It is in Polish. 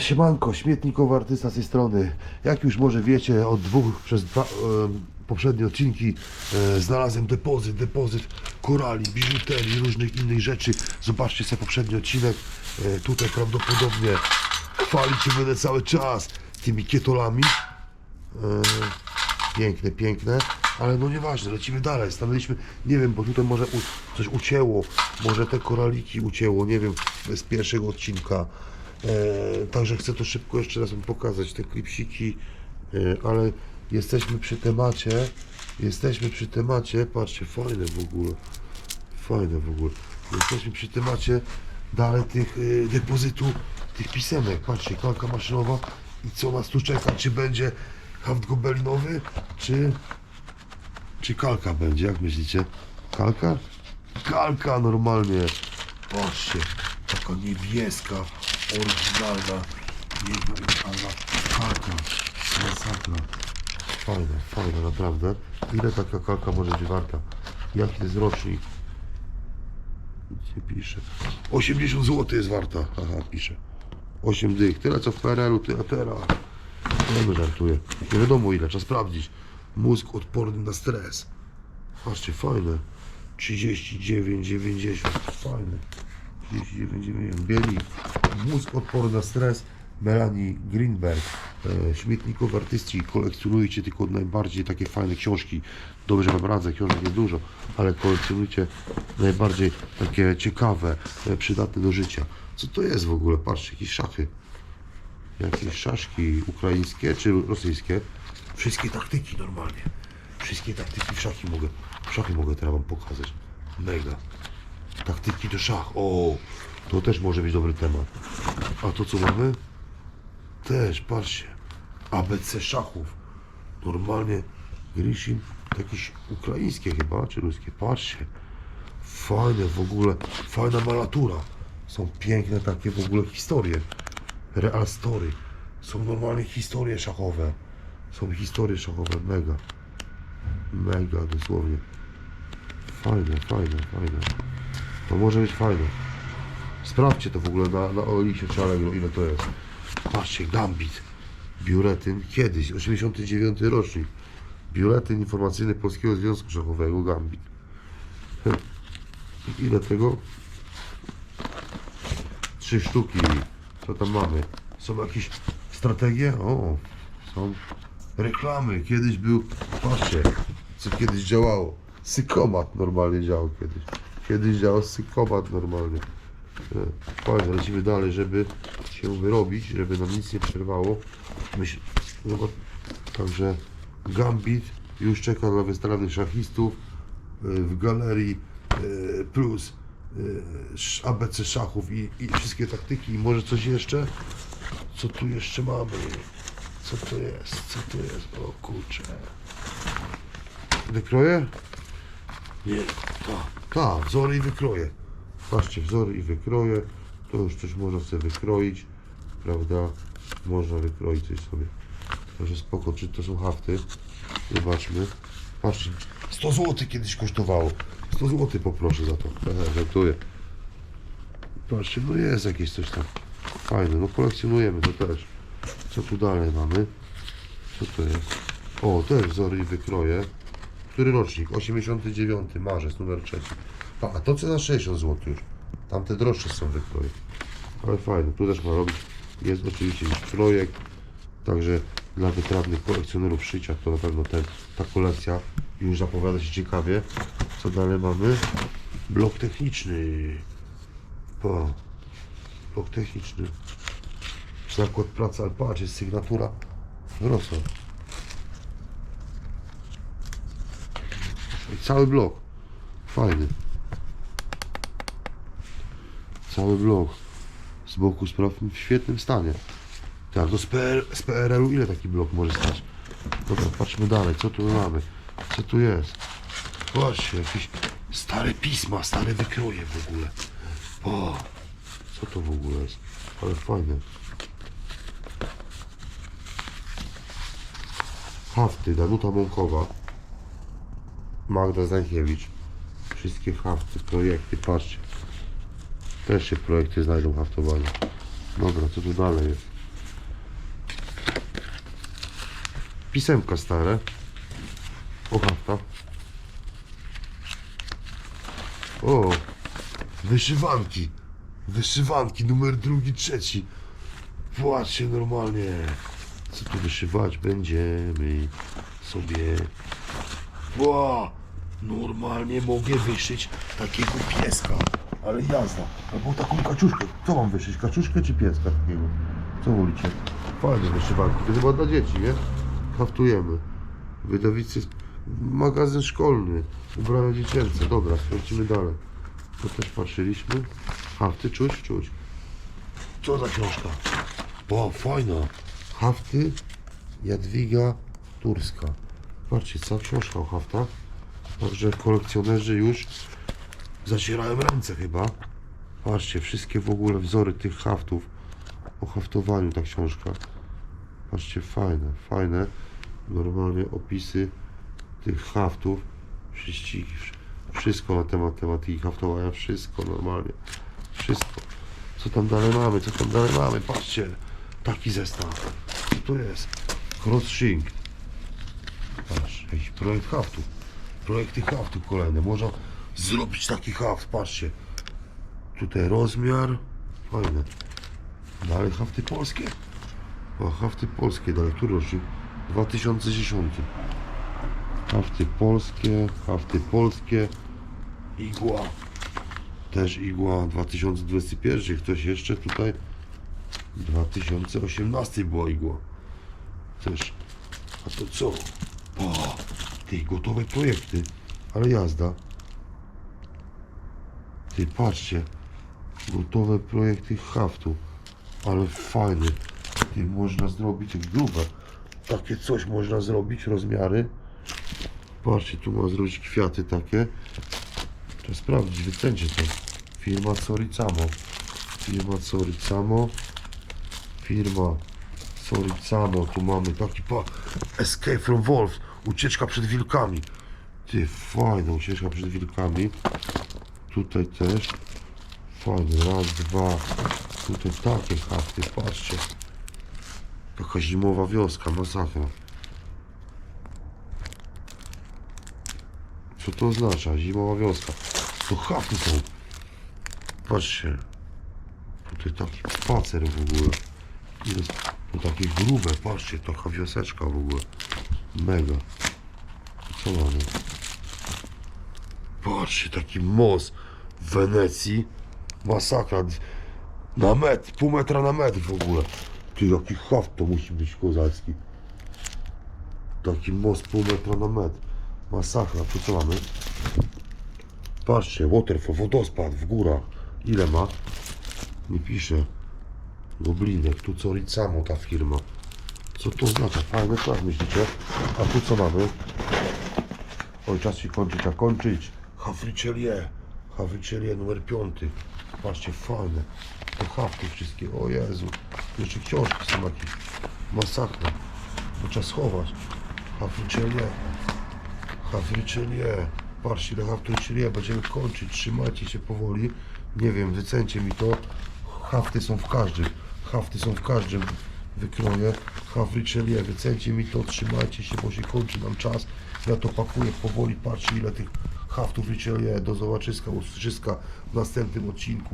siemanko, śmietnikowy artysta z tej strony. Jak już może wiecie, od dwóch przez dwa e, poprzednie odcinki e, znalazłem depozyt, depozyt korali, biżuterii, różnych innych rzeczy. Zobaczcie sobie poprzedni odcinek. E, tutaj prawdopodobnie chwalić się będę cały czas tymi kietolami. E, piękne, piękne, ale no nieważne, lecimy dalej. Stanęliśmy, nie wiem, bo tutaj może u, coś ucięło, może te koraliki ucięło, nie wiem, z pierwszego odcinka. E, także chcę to szybko jeszcze raz Wam pokazać, te klipsiki, e, ale jesteśmy przy temacie, jesteśmy przy temacie, patrzcie, fajne w ogóle, fajne w ogóle. Jesteśmy przy temacie dalej tych y, depozytu, tych pisemek. Patrzcie, kalka maszynowa i co nas tu czeka? Czy będzie haft gobelinowy, czy, czy kalka będzie? Jak myślicie? Kalka? Kalka normalnie. Patrzcie, taka niebieska, oryginalna, niebieska kalka. Masakra. Fajna, fajna naprawdę. Ile taka kalka może być warta? Jaki jest rocznik? Nic nie pisze. 80 zł jest warta. Aha, pisze. 8 dych. Tyle co w PRL-u, tyle teraz. Nie no, żartuję. Nie wiadomo ile, trzeba sprawdzić. Mózg odporny na stres. Patrzcie, fajne. 39,90. Fajne. 39,90. Bieli. Mózg odporny na stres. Melanie Greenberg. E, śmietnikowi artyści. Kolekcjonujcie tylko najbardziej takie fajne książki. Dobrze Wam radzę, książek nie dużo, ale kolekcjonujcie najbardziej takie ciekawe, e, przydatne do życia. Co to jest w ogóle? Patrzcie, jakieś szachy jakieś szaszki ukraińskie czy rosyjskie. Wszystkie taktyki normalnie. Wszystkie taktyki w szachy mogę. W szachy mogę teraz wam pokazać. Mega. Taktyki do szach. O, to też może być dobry temat. A to co mamy? Też, patrzcie. ABC szachów. Normalnie Grishin, jakieś ukraińskie chyba, czy ruskie. Patrzcie. Fajne w ogóle, fajna malatura. Są piękne takie w ogóle historie. Real story. Są normalnie historie szachowe. Są historie szachowe, mega. Mega, dosłownie. Fajne, fajne, fajne. To może być fajne. Sprawdźcie to w ogóle na, na Oelisie czy Allegro, ile to jest. Patrzcie, Gambit. Biuletyn kiedyś, 89 rocznik. Biuletyn informacyjny Polskiego Związku Szachowego, Gambit. Ile tego? Trzy sztuki. Co tam mamy? Są jakieś strategie? O, są reklamy. Kiedyś był, patrzcie, co kiedyś działało. Sykomat normalnie działał kiedyś. Kiedyś działał sykomat normalnie. E, Fajnie, lecimy dalej, żeby się wyrobić, żeby nam nic nie przerwało. Myśl, także Gambit już czeka na wystawionych szachistów e, w galerii e, plus e, ABC szachów i, i wszystkie taktyki i może coś jeszcze? Co tu jeszcze mamy? Co to jest? Co to jest? O kurczę. Wykroje? Nie, tak, wzory i wykroje patrzcie wzory i wykroje, to już coś można sobie wykroić, prawda, można wykroić coś sobie, także spoko, czy to są hafty, zobaczmy, patrzcie, 100 zł kiedyś kosztowało, 100 zł poproszę za to, e, żartuję, patrzcie, no jest jakieś coś tam fajne, no kolekcjonujemy to też, co tu dalej mamy, co to jest, o, też wzory i wykroje, który rocznik? 89, marzec, numer 3. A to cena 60 zł już. Tamte droższe są wykroje. Ale fajne, tu też ma robić. Jest oczywiście już projekt. Także dla wytrawnych kolekcjonerów szycia to na pewno ten, ta kolekcja już zapowiada się ciekawie. Co dalej mamy? Blok techniczny. Po. Blok techniczny. Zakład pracy Alpaczy, sygnatura Wrocław. I cały blok. Fajny. Cały blok. Z boku spraw w świetnym stanie. Tak, to z, PR, z PRL-u ile taki blok może stać? Dobra, patrzmy dalej, co tu mamy? Co tu jest? Patrzcie, jakieś stare pisma, stare wykroje w ogóle. O, co to w ogóle jest? Ale fajne. Hafty, Danuta Mąkowa. Magda Stankiewicz. Wszystkie hafty, projekty, patrzcie. Też się projekty znajdą w. Dobra, co tu dalej jest? Pisemka stare. O, hafta. O, wyszywanki. Wyszywanki, numer drugi, trzeci. Płaczcie normalnie. Co tu wyszywać będziemy sobie. Ła, normalnie mogę wyszyć takiego pieska. Ale jazda. Albo taką kaczuszkę. Co mam wyszyć? Kaczuszkę czy pieska takiego? Co wolicie? Fajne wyszywanki. To chyba dla dzieci, nie? Haftujemy. Wydawicy, magazyn szkolny. Ubrania dziecięce. Dobra, sprawdzimy dalej. To też patrzyliśmy. Hafty, czuć, czuć. Co za książka? O, fajna. Hafty Jadwiga Turska. Patrzcie, cała książka o haftach. Także kolekcjonerzy już zacierają ręce chyba. Patrzcie, wszystkie w ogóle wzory tych haftów. O haftowaniu ta książka. Patrzcie, fajne, fajne. Normalnie opisy tych haftów. Wszystkich, wszystko na temat tematyki haftowania. Wszystko normalnie. Wszystko. Co tam dalej mamy? Co tam dalej mamy? Patrzcie. Taki zestaw. Co to jest? Crosssink. Patrz, jakiś projekt haftów. Projekty haftów kolejne. Można zrobić taki haft. Patrzcie. Tutaj rozmiar. Fajne. Dalej hafty polskie. O, hafty polskie. Dalej, który rocznik? 2010. Hafty polskie. Hafty polskie. Igła. Też igła 2021. Ktoś jeszcze tutaj 2018 była igła. Też. A to co? O, ty gotowe projekty. Ale jazda. Ty patrzcie. Gotowe projekty haftu. Ale fajny. Ty można zrobić grube. Takie coś można zrobić, rozmiary. Patrzcie, tu można zrobić kwiaty takie. Trzeba sprawdzić, wycencie to. Firma Soricamo. Firma Soricamo. Firma Soricamo. Tu mamy taki pa... Escape from Wolves. Ucieczka przed wilkami. Ty, fajna ucieczka przed wilkami. Tutaj też. Fajny. Raz, dwa. Tutaj takie hafty. Patrzcie. Taka zimowa wioska. Masakra. Co to oznacza? Zimowa wioska. To hafty są. Patrzcie. Tutaj taki spacer w ogóle. Ile... To takie grube, patrzcie, taka wioseczka w ogóle. Mega. Co mamy? Patrzcie, taki most w Wenecji. Masakra. Na metr, pół metra na metr w ogóle. Ty, jaki haft to musi być kozacki. Taki most pół metra na metr. Masakra, tu co mamy? Patrzcie, waterfall, wodospad w górach. Ile ma? Nie pisze. Goblinek, tu co Ricamo ta firma. Co to oznacza? Fajne, co jak myślicie? A tu co mamy? Oj, czas się kończyć, a kończyć. Hafricelier. Hafricelier numer piąty. Patrzcie, fajne. Te hafty wszystkie. O Jezu. Jeszcze książki są jakieś. Masakra. Bo trzeba schować. Hafricelier. Hafricelier. Patrzcie, ile Hafricelier. Będziemy kończyć. Trzymajcie się powoli. Nie wiem, wycencie mi to. Hafty są w każdym. Hafty są w każdym wykroje. Hafricelier. Wycencie mi to. Trzymajcie się, bo się kończy nam czas. Ja to pakuję powoli. Patrzcie, ile tych haftów Richelieu. Do zobaczyska, usłyszyska w następnym odcinku.